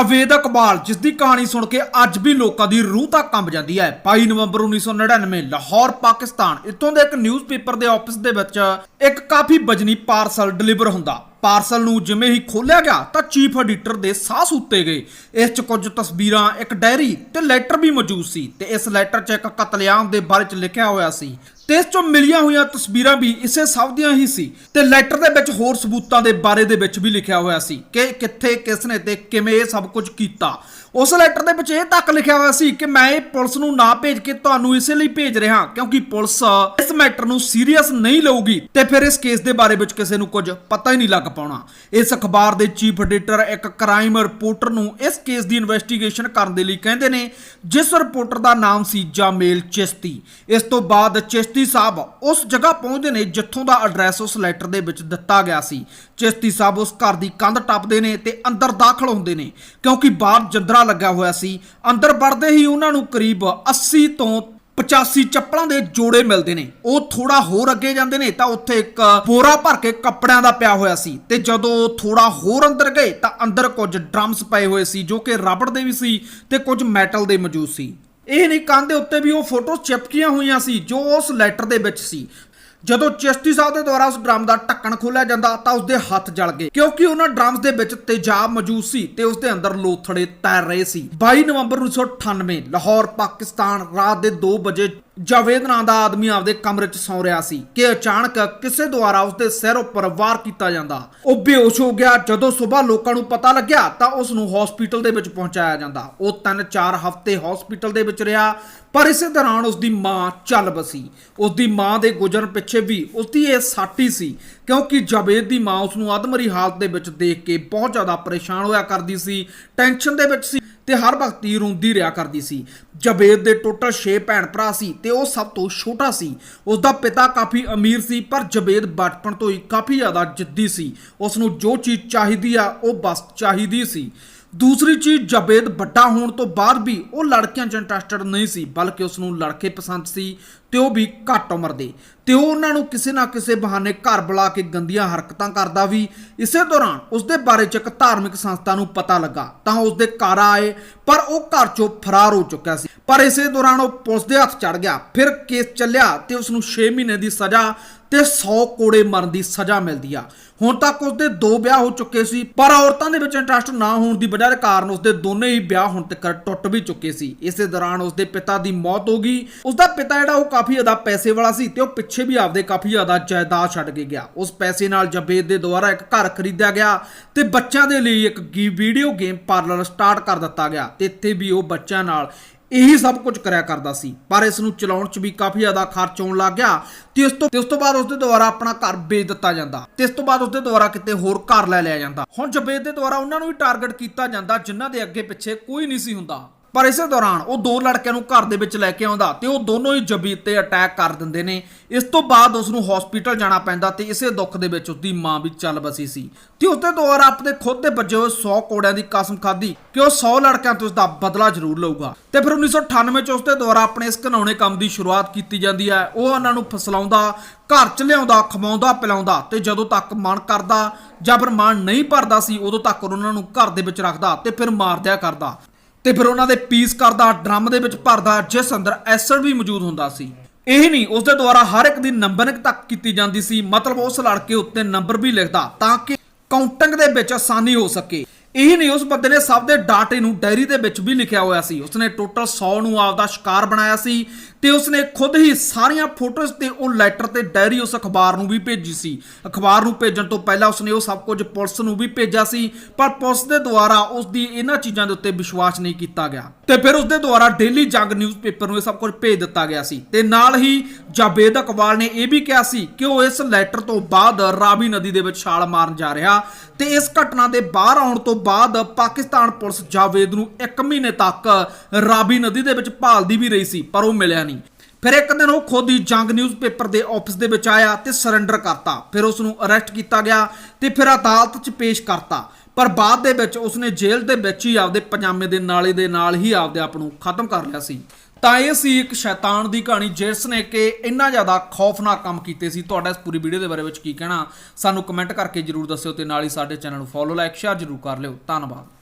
ਜਾਵੇਦ ਇਕਬਾਲ ਜਿਸ ਦੀ ਕਹਾਣੀ ਸੁਣ ਕੇ ਅੱਜ ਵੀ ਲੋਕਾਂ ਦੀ ਰੂਹ ਤੱਕ ਕੰਬ ਜਾਂਦੀ ਹੈ। 22 ਨਵੰਬਰ 1999 ਲਾਹੌਰ, ਪਾਕਿਸਤਾਨ, ਇੱਥੋਂ ਦੇ ਇੱਕ ਨਿਊਜ਼ਪੇਪਰ ਦੇ ਆਫਿਸ ਦੇ ਵਿੱਚ ਇੱਕ ਕਾਫੀ ਵਜਨੀ ਪਾਰਸਲ ਡਿਲੀਵਰ ਹੁੰਦਾ। ਪਾਰਸਲ ਨੂੰ ਜਿਵੇਂ ਹੀ ਖੋਲਿਆ ਗਿਆ, ਤਾਂ ਚੀਫ ਐਡੀਟਰ ਦੇ ਸਾਹ ਸੁੱਤੇ ਗਏ। ਇਸ 'ਚ ਕੁਝ ਤਸਵੀਰਾਂ, ਇੱਕ ਡਾਇਰੀ ਤੇ ਲੈਟਰ ਵੀ ਮੌਜੂਦ ਸੀ ਤੇ ਇਸ ਲੈਟਰ 'ਚ ਇੱਕ ਕਤਲੇਆਮ ਦੇ ਬਾਰੇ 'ਚ ਲਿਖਿਆ ਹੋਇਆ ਸੀ। ਤੇ ਇਸ 'ਚੋਂ ਮਿਲੀਆਂ ਹੋਈਆਂ ਤਸਵੀਰਾਂ ਵੀ ਇਸੇ ਸਭ ਦੀਆਂ ਹੀ ਸੀ ਤੇ ਲੈਟਰ ਦੇ ਵਿੱਚ ਹੋਰ ਸਬੂਤਾਂ ਦੇ ਬਾਰੇ ਦੇ ਵਿੱਚ ਵੀ ਲਿਖਿਆ ਹੋਇਆ ਸੀ ਕਿ ਕਿੱਥੇ, ਕਿਸ ਨੇ ਤੇ ਕਿਵੇਂ ਇਹ ਸਭ ਕੁਝ ਕੀਤਾ। ਉਸ ਲੈਟਰ ਦੇ ਵਿੱਚ ਇਹ ਤੱਕ ਲਿਖਿਆ ਹੋਇਆ ਸੀ ਕਿ ਮੈਂ ਇਹ ਪੁਲਿਸ ਨੂੰ ਨਾ ਭੇਜ ਕੇ ਤੁਹਾਨੂੰ ਇਸੇ ਲਈ ਭੇਜ ਰਿਹਾ ਕਿਉਂਕਿ ਪੁਲਿਸ ਇਸ ਮੈਟਰ ਨੂੰ ਸੀਰੀਅਸ ਨਹੀਂ ਲਊਗੀ ਤੇ ਫਿਰ ਇਸ ਕੇਸ ਦੇ ਬਾਰੇ ਵਿੱਚ ਕਿਸੇ ਨੂੰ ਕੁਝ ਪਤਾ ਹੀ ਨਹੀਂ ਲੱਗ ਪਾਉਣਾ। ਇਸ ਅਖਬਾਰ ਦੇ ਚੀਫ ਐਡੀਟਰ ਇੱਕ ਕ੍ਰਾਈਮ ਰਿਪੋਰਟਰ ਨੂੰ ਇਸ ਕੇਸ ਦੀ ਇਨਵੈਸਟੀਗੇਸ਼ਨ ਕਰਨ ਦੇ ਲਈ ਕਹਿੰਦੇ ਨੇ, ਜਿਸ ਰਿਪੋਰਟਰ ਦਾ ਨਾਮ ਸੀ ਜਾਮੇਲ ਚਿਸ਼ਤੀ। ਇਸ ਤੋਂ ਬਾਅਦ ਚਿਸ਼ਤੀ ਸਾਹਿਬ ਉਸ ਜਗ੍ਹਾ ਪਹੁੰਚਦੇ ਨੇ ਜਿੱਥੋਂ ਦਾ ਐਡਰੈਸ ਉਸ ਲੈਟਰ ਦੇ ਵਿੱਚ ਦਿੱਤਾ ਗਿਆ ਸੀ। ਚਿਸ਼ਤੀ ਸਾਹਿਬ ਉਸ ਘਰ ਦੀ ਕੰਧ ਟੱਪਦੇ ਨੇ ਤੇ ਅੰਦਰ ਦਾਖਲ ਹੁੰਦੇ ਨੇ, ਕਿਉਂਕਿ ਬਾਹਰ ਜੰਦਰਾ ਲੱਗਾ ਹੋਇਆ ਸੀ। ਅੰਦਰ ਵੜਦੇ ਹੀ ਉਹਨਾਂ ਨੂੰ ਕਰੀਬ 80 ਤੋਂ 85 ਚੱਪਲਾਂ ਦੇ ਜੋੜੇ ਮਿਲਦੇ ਨੇ। ਉਹ ਥੋੜਾ ਹੋਰ ਅੱਗੇ ਜਾਂਦੇ ਨੇ ਤਾਂ ਉੱਥੇ ਇੱਕ ਬੋਰਾ ਭਰ ਕੇ ਕੱਪੜਿਆਂ ਦਾ ਪਿਆ ਹੋਇਆ ਸੀ ਤੇ ਜਦੋਂ ਥੋੜਾ ਹੋਰ ਅੰਦਰ ਗਏ ਤਾਂ ਅੰਦਰ ਕੁਝ ਡਰਮਸ ਪਏ ਹੋਏ ਸੀ, ਜੋ ਕਿ ਰਬੜ ਦੇ ਵੀ ਸੀ ਤੇ ਕੁਝ ਮੈਟਲ ਦੇ ਮੌਜੂਦ ਸੀ। ਇਹ ਨਹੀਂ ਕੰਨ ਦੇ ਉੱਤੇ ਵੀ ਉਹ ਫੋਟੋ ਚਿਪਕੀਆਂ ਹੋਈਆਂ ਸੀ, ਜੋ ਉਸ ਲੈਟਰ ਦੇ ਵਿੱਚ ਸੀ। ਜਦੋਂ ਚਿਸ਼ਤੀ ਸਾਹਿਬ ਦੇ ਦੁਆਰਾ ਉਸ ਡਰਮ ਦਾ ਢੱਕਣ ਖੋਲ੍ਹਿਆ ਜਾਂਦਾ, ਤਾਂ ਉਸਦੇ ਹੱਥ ਜਲ ਗਏ। ਕਿਉਂਕਿ ਉਹਨਾਂ ਡਰਮਸ ਦੇ ਵਿੱਚ ਤੇਜ਼ਾਬ ਮੌਜੂਦ ਸੀ ਤੇ ਉਸਦੇ ਅੰਦਰ ਲੋਥੜੇ ਤੈਰ ਰਹੇ ਸੀ। 22 ਨਵੰਬਰ 1998 ਲਾਹੌਰ, ਪਾਕਿਸਤਾਨ, ਰਾਤ ਦੇ 2 ਵਜੇ ਜਾਵੇਦ ਨਾਂ ਦਾ ਆਦਮੀ ਆਪਦੇ ਕਮਰੇ 'ਚ ਸੌਂ ਰਿਹਾ ਸੀ ਕਿ ਅਚਾਨਕ ਕਿਸੇ ਦੁਆਰਾ ਉਸਦੇ ਸਿਰ ਉੱਪਰ ਵਾਰ ਕੀਤਾ ਜਾਂਦਾ। ਉਹ ਬੇਹੋਸ਼ ਹੋ ਗਿਆ। ਜਦੋਂ ਸਵੇਰ ਲੋਕਾਂ ਨੂੰ ਪਤਾ ਲੱਗਿਆ, ਤਾਂ ਉਸ ਨੂੰ ਹਸਪੀਟਲ ਦੇ ਵਿੱਚ ਪਹੁੰਚਾਇਆ ਜਾਂਦਾ। ਉਹ 3-4 ਹਫ਼ਤੇ ਹਸਪੀਟਲ ਦੇ ਵਿੱਚ ਰਿਹਾ, ਪਰ ਇਸੇ ਦੌਰਾਨ ਉਸ ਦੀ ਮਾਂ ਚੱਲ ਬਸੀ ਉਸ ਦੀ ਮਾਂ ਦੇ ਗੁਜ਼ਰਨ ਪਿੱਛੇ ਵੀ ਉਸ ਦੀ ਇਹ ਸਾਟੀ ਸੀ, ਕਿਉਂਕਿ ਜਾਵੇਦ ਦੀ ਮਾਂ ਉਸ ਨੂੰ ਅਧਮਰੀ ਹਾਲਤ ਦੇ ਵਿੱਚ ਦੇਖ ਕੇ ਬਹੁਤ ਜ਼ਿਆਦਾ ਪਰੇਸ਼ਾਨ ਹੋਇਆ ਕਰਦੀ ਸੀ ਟੈਨਸ਼ਨ ਦੇ ਵਿੱਚ ਸੀ। ਤੇ ਹਰ ਵਕਤ ਹੀ ਰੋਂਦੀ ਰਿਹਾ ਕਰਦੀ ਸੀ। ਜਬੇਦ ਦੇ ਟੋਟਲ 6 ਭੈਣ ਭਰਾ ਸੀ ਤੇ ਉਹ ਸਭ ਤੋਂ ਛੋਟਾ ਸੀ। ਉਸ ਦਾ ਪਿਤਾ ਕਾਫੀ ਅਮੀਰ ਸੀ, ਪਰ ਜਬੇਦ ਬਚਪਨ ਤੋਂ ਹੀ ਕਾਫੀ ਜ਼ਿਆਦਾ ਜਿੱਦੀ ਸੀ। ਉਸ ਨੂੰ ਜੋ ਚੀਜ਼ ਚਾਹੀਦੀ ਆ, ਉਹ ਬਸ ਚਾਹੀਦੀ ਸੀ। ਦੂਸਰੀ ਚੀਜ਼ ਜਵੇਦ ਵੱਡਾ ਹੋਣ ਤੋਂ ਬਾਅਦ ਵੀ ਉਹ ਲੜਕੀਆਂ 'ਚ ਇੰਟਰਸਟਡ ਨਹੀਂ ਸੀ, ਬਲਕਿ ਉਸ ਨੂੰ ਲੜਕੇ ਪਸੰਦ ਸੀ ਤੇ ਉਹ ਵੀ ਘੱਟ ਉਮਰ ਦੇ। ਤੇ ਉਹ ਉਹਨਾਂ ਨੂੰ ਕਿਸੇ ਨਾ ਕਿਸੇ ਬਹਾਨੇ ਘਰ ਬੁਲਾ ਕੇ ਗੰਦੀਆਂ ਹਰਕਤਾਂ ਕਰਦਾ ਵੀ, ਇਸੇ ਦੌਰਾਨ ਉਸ ਦੇ ਬਾਰੇ 'ਚ ਇੱਕ ਧਾਰਮਿਕ ਸੰਸਥਾ ਨੂੰ ਪਤਾ ਲੱਗਾ, ਤਾਂ ਉਸ ਦੇ ਘਰ ਆਏ, ਪਰ ਉਹ ਘਰ 'ਚੋਂ ਫਰਾਰ ਹੋ ਚੁੱਕਿਆ ਸੀ। ਪਰ ਇਸੇ ਦੌਰਾਨ ਉਹ ਪੁਲਿਸ ਦੇ ਹੱਥ ਚੜ ਗਿਆ, ਫਿਰ ਕੇਸ ਚੱਲਿਆ ਤੇ ਉਸ ਨੂੰ 6 ਮਹੀਨੇ ਦੀ ਸਜ਼ਾ ਤੇ 100 ਕੋੜੇ ਮਰਨ ਦੀ ਸਜ਼ਾ ਮਿਲਦੀ ਆ। ਹੁਣ ਤੱਕ ਉਸਦੇ ਦੋ ਵਿਆਹ ਹੋ ਚੁੱਕੇ ਸੀ, ਪਰ ਔਰਤਾਂ ਦੇ ਵਿੱਚ ਇੰਟਰਸਟ ਨਾ ਹੋਣ ਦੀ ਵਜ੍ਹਾ ਦੇ ਕਾਰਨ ਉਸਦੇ ਦੋਨੇ ਹੀ ਵਿਆਹ ਹੁਣ ਤੱਕ ਟੁੱਟ ਵੀ ਚੁੱਕੇ ਸੀ। ਇਸੇ ਦੌਰਾਨ ਉਸਦੇ ਪਿਤਾ ਦੀ ਮੌਤ ਹੋ ਗਈ। ਉਸਦਾ ਪਿਤਾ ਜਿਹੜਾ ਉਹ ਕਾਫੀ ਜ਼ਿਆਦਾ ਪੈਸੇ ਵਾਲਾ ਸੀ ਤੇ ਉਹ ਪਿੱਛੇ ਵੀ ਆਪਦੇ ਕਾਫੀ ਜ਼ਿਆਦਾ ਜਾਇਦਾਦ ਛੱਡ ਕੇ ਗਿਆ। ਉਸ ਪੈਸੇ ਨਾਲ ਜਬੇਦ ਦੇ ਦੁਆਰਾ ਇੱਕ ਘਰ ਖਰੀਦਿਆ ਗਿਆ ਤੇ ਬੱਚਿਆਂ ਦੇ ਲਈ ਇੱਕ ਵੀਡੀਓ ਗੇਮ ਪਾਰਲਰ ਸਟਾਰਟ ਕਰ ਦਿੱਤਾ ਗਿਆ। ਤੇ ਇੱਥੇ ਵੀ ਉਹ ਬੱਚਿਆਂ ਨਾਲ ਇਹੀ ਸਭ ਕੁਝ ਕਰਿਆ ਕਰਦਾ ਸੀ। ਪਰ ਇਸ ਨੂੰ ਚਲਾਉਣ 'ਚ ਵੀ ਕਾਫੀ ਜ਼ਿਆਦਾ ਖਰਚ ਆਉਣ ਲੱਗ ਗਿਆ ਤੇ ਉਸ ਤੋਂ, ਤੇ ਤੋਂ ਬਾਅਦ ਉਸਦੇ ਦੁਆਰਾ ਆਪਣਾ ਘਰ ਵੇਚ ਦਿੱਤਾ ਜਾਂਦਾ ਤੇ ਇਸ ਤੋਂ ਬਾਅਦ ਉਸਦੇ ਦੁਆਰਾ ਕਿਤੇ ਹੋਰ ਘਰ ਲੈ ਲਿਆ ਜਾਂਦਾ। ਹੁਣ ਜਵੇਦ ਦੇ ਦੁਆਰਾ ਉਹਨਾਂ ਨੂੰ ਵੀ ਟਾਰਗੇਟ ਕੀਤਾ ਜਾਂਦਾ ਜਿਨ੍ਹਾਂ ਦੇ ਅੱਗੇ ਪਿੱਛੇ ਕੋਈ ਨਹੀਂ ਸੀ ਹੁੰਦਾ। ਪਰ ਇਸੇ ਦੌਰਾਨ ਉਹ ਦੋ ਲੜਕਿਆਂ ਨੂੰ ਘਰ ਦੇ ਵਿੱਚ ਲੈ ਕੇ ਆਉਂਦਾ ਤੇ ਉਹ ਦੋਨੋਂ ਹੀ ਜਬੀਦ ਤੇ ਅਟੈਕ ਕਰ ਦਿੰਦੇ ਨੇ। ਇਸ ਤੋਂ ਬਾਅਦ ਉਸ ਨੂੰ ਹਸਪੀਟਲ ਜਾਣਾ ਪੈਂਦਾ ਤੇ ਇਸੇ ਦੁੱਖ ਦੇ ਵਿੱਚ ਉਸਦੀ ਮਾਂ ਵੀ ਚੱਲ ਬਸੀ ਸੀ। ਤੇ ਉਸਦੇ ਦੁਆਰਾ ਆਪਣੇ ਖੁਦ ਦੇ ਬੱਜੇ ਹੋਏ 100 ਕੋੜਿਆਂ ਦੀ ਕਸਮ ਖਾਧੀ ਕਿ ਉਹ 100 ਲੜਕਿਆਂ ਤੋਂ ਉਸਦਾ ਬਦਲਾ ਜ਼ਰੂਰ ਲਊਗਾ। ਤੇ ਫਿਰ 1998 ਚ ਉਸਦੇ ਦੁਆਰਾ ਆਪਣੇ ਇਸ ਘਨਾਉਣੇ ਕੰਮ ਦੀ ਸ਼ੁਰੂਆਤ ਕੀਤੀ ਜਾਂਦੀ ਹੈ। ਉਹ ਉਹਨਾਂ ਨੂੰ ਫਸਲਾਉਂਦਾ, ਘਰ ਚ ਲਿਆਉਂਦਾ, ਖਵਾਉਂਦਾ, ਪਿਲਾਉਂਦਾ ਤੇ ਜਦੋਂ ਤੱਕ ਮਨ ਕਰਦਾ ਜਾਂ ਫਿਰ ਮਨ ਨਹੀਂ ਭਰਦਾ ਸੀ ਉਦੋਂ ਤੱਕ ਉਹਨਾਂ ਨੂੰ ਘਰ ਦੇ ਵਿੱਚ ਰੱਖਦਾ ਤੇ ਫਿਰ ਮਾਰਦਿਆ ਕਰਦਾ। ਤੇ ਫਿਰ ਉਹਨਾਂ ਦੇ ਪੀਸ ਕਰਦਾ ਡਰਮ ਦੇ ਵਿੱਚ ਭਰਦਾ ਜਿਸ ਅੰਦਰ ਐਸਿਡ ਵੀ ਮੌਜੂਦ ਹੁੰਦਾ ਸੀ। ਇਹ ਨਹੀਂ, ਉਸ ਦੇ ਦੁਆਰਾ ਹਰ ਇੱਕ ਦੀ ਨੰਬਰਿੰਗ ਤੱਕ ਕੀਤੀ ਜਾਂਦੀ ਸੀ, ਮਤਲਬ ਉਸ ਲੜਕੇ ਉੱਤੇ ਨੰਬਰ ਵੀ ਲਿਖਦਾ ਤਾਂ ਕਿ ਕਾਊਂਟਿੰਗ ਦੇ ਵਿੱਚ ਆਸਾਨੀ ਹੋ ਸਕੇ। ਇਹ ਨਹੀਂ, ਉਸ ਬੰਦੇ ਨੇ ਸਭ ਦੇ ਡਾਟੇ ਨੂੰ ਡਾਇਰੀ ਦੇ ਵਿੱਚ ਵੀ ਲਿਖਿਆ ਹੋਇਆ ਸੀ। ਉਸਨੇ ਟੋਟਲ 100 ਨੂੰ ਆਪਦਾ ਸ਼ਿਕਾਰ ਬਣਾਇਆ ਸੀ ਤੇ ਉਸਨੇ ਖੁਦ ਹੀ ਸਾਰੀਆਂ ਫੋਟੋਜ਼ ਤੇ ਉਹ ਲੈਟਰ ਤੇ ਡਾਇਰੀ ਉਸ ਅਖਬਾਰ ਨੂੰ ਵੀ ਭੇਜੀ ਸੀ। ਅਖਬਾਰ ਨੂੰ ਭੇਜਣ ਤੋਂ ਪਹਿਲਾਂ ਉਸਨੇ ਉਹ ਸਭ ਕੁਝ ਪੁਲਿਸ ਨੂੰ ਵੀ ਭੇਜਿਆ ਸੀ, ਪਰ ਪੁਲਿਸ ਦੇ ਦੁਆਰਾ ਉਸ ਦੀ ਇਹਨਾਂ ਚੀਜ਼ਾਂ ਦੇ ਉੱਤੇ ਵਿਸ਼ਵਾਸ ਨਹੀਂ ਕੀਤਾ ਗਿਆ। ਤੇ ਫਿਰ ਉਸ ਦੇ ਦੁਆਰਾ ਡੇਲੀ ਜੰਗ ਨਿਊਜ਼ਪੇਪਰ ਨੂੰ ਇਹ ਸਭ ਕੁਝ ਭੇਜ ਦਿੱਤਾ ਗਿਆ ਸੀ। ਤੇ ਨਾਲ ਹੀ ਜਾਬੇਦ ਇਕਬਾਲ ਨੇ ਇਹ ਵੀ ਕਿਹਾ ਸੀ ਕਿ ਉਹ ਇਸ ਲੈਟਰ ਤੋਂ ਬਾਅਦ ਰਾਵੀ ਨਦੀ ਦੇ ਵਿੱਚ ਛਾਲ ਮਾਰਨ ਜਾ ਰਿਹਾ ਤੇ ਇਸ ਘਟਨਾ ਦੇ ਬਾਹਰ ਆਉਣ ਤੋਂ ਬਾਅਦ ਪਾਕਿਸਤਾਨ ਪੁਲਿਸ ਜਾਵੇਦ ਨੂੰ 1 ਮਹੀਨੇ ਤੱਕ ਰਾਵੀ ਨਦੀ ਦੇ ਵਿੱਚ ਭਾਲਦੀ ਵੀ ਰਹੀ ਸੀ, ਪਰ ਉਹ ਮਿਲਿਆ ਨਹੀਂ। ਫਿਰ ਇੱਕ ਦਿਨ ਉਹ ਖੁਦ ਹੀ ਜੰਗ ਨਿਊਜ਼ਪੇਪਰ ਦੇ ਆਫਿਸ ਦੇ ਵਿੱਚ ਆਇਆ ਤੇ ਸਰੈਂਡਰ ਕਰਤਾ। ਫਿਰ ਉਸ ਨੂੰ ਅਰੈਸਟ ਕੀਤਾ ਗਿਆ ਤੇ ਫਿਰ ਅਦਾਲਤ 'ਚ ਪੇਸ਼ ਕਰਤਾ। ਪਰ ਬਾਅਦ ਦੇ ਵਿੱਚ ਉਸਨੇ ਜੇਲ੍ਹ ਦੇ ਵਿੱਚ ਹੀ ਆਪਦੇ ਪਜਾਮੇ ਦੇ ਨਾਲੇ ਦੇ ਨਾਲ ਹੀ ਆਪਦੇ ਆਪ ਨੂੰ ਖਤਮ ਕਰ ਲਿਆ ਸੀ। ਤਾਂ ਇਹ ਸੀ ਇੱਕ ਸ਼ੈਤਾਨ ਦੀ ਕਹਾਣੀ, ਜਿਸ ਨੇ ਕਿ ਇੰਨਾ ਜ਼ਿਆਦਾ ਖੌਫਨਾਕ ਕੰਮ ਕੀਤੇ ਸੀ। ਤੁਹਾਡਾ ਇਸ ਪੂਰੀ ਵੀਡੀਓ ਦੇ ਬਾਰੇ ਵਿੱਚ ਕੀ ਕਹਿਣਾ? ਸਾਨੂੰ ਕਮੈਂਟ ਕਰਕੇ ਜਰੂਰ ਦੱਸਿਓ ਤੇ ਨਾਲ ਹੀ ਸਾਡੇ ਚੈਨਲ ਨੂੰ ਫੋਲੋ ਲਾਈਕ ਸ਼ੇਅਰ ਜਰੂਰ ਕਰ ਲਿਓ। ਧੰਨਵਾਦ।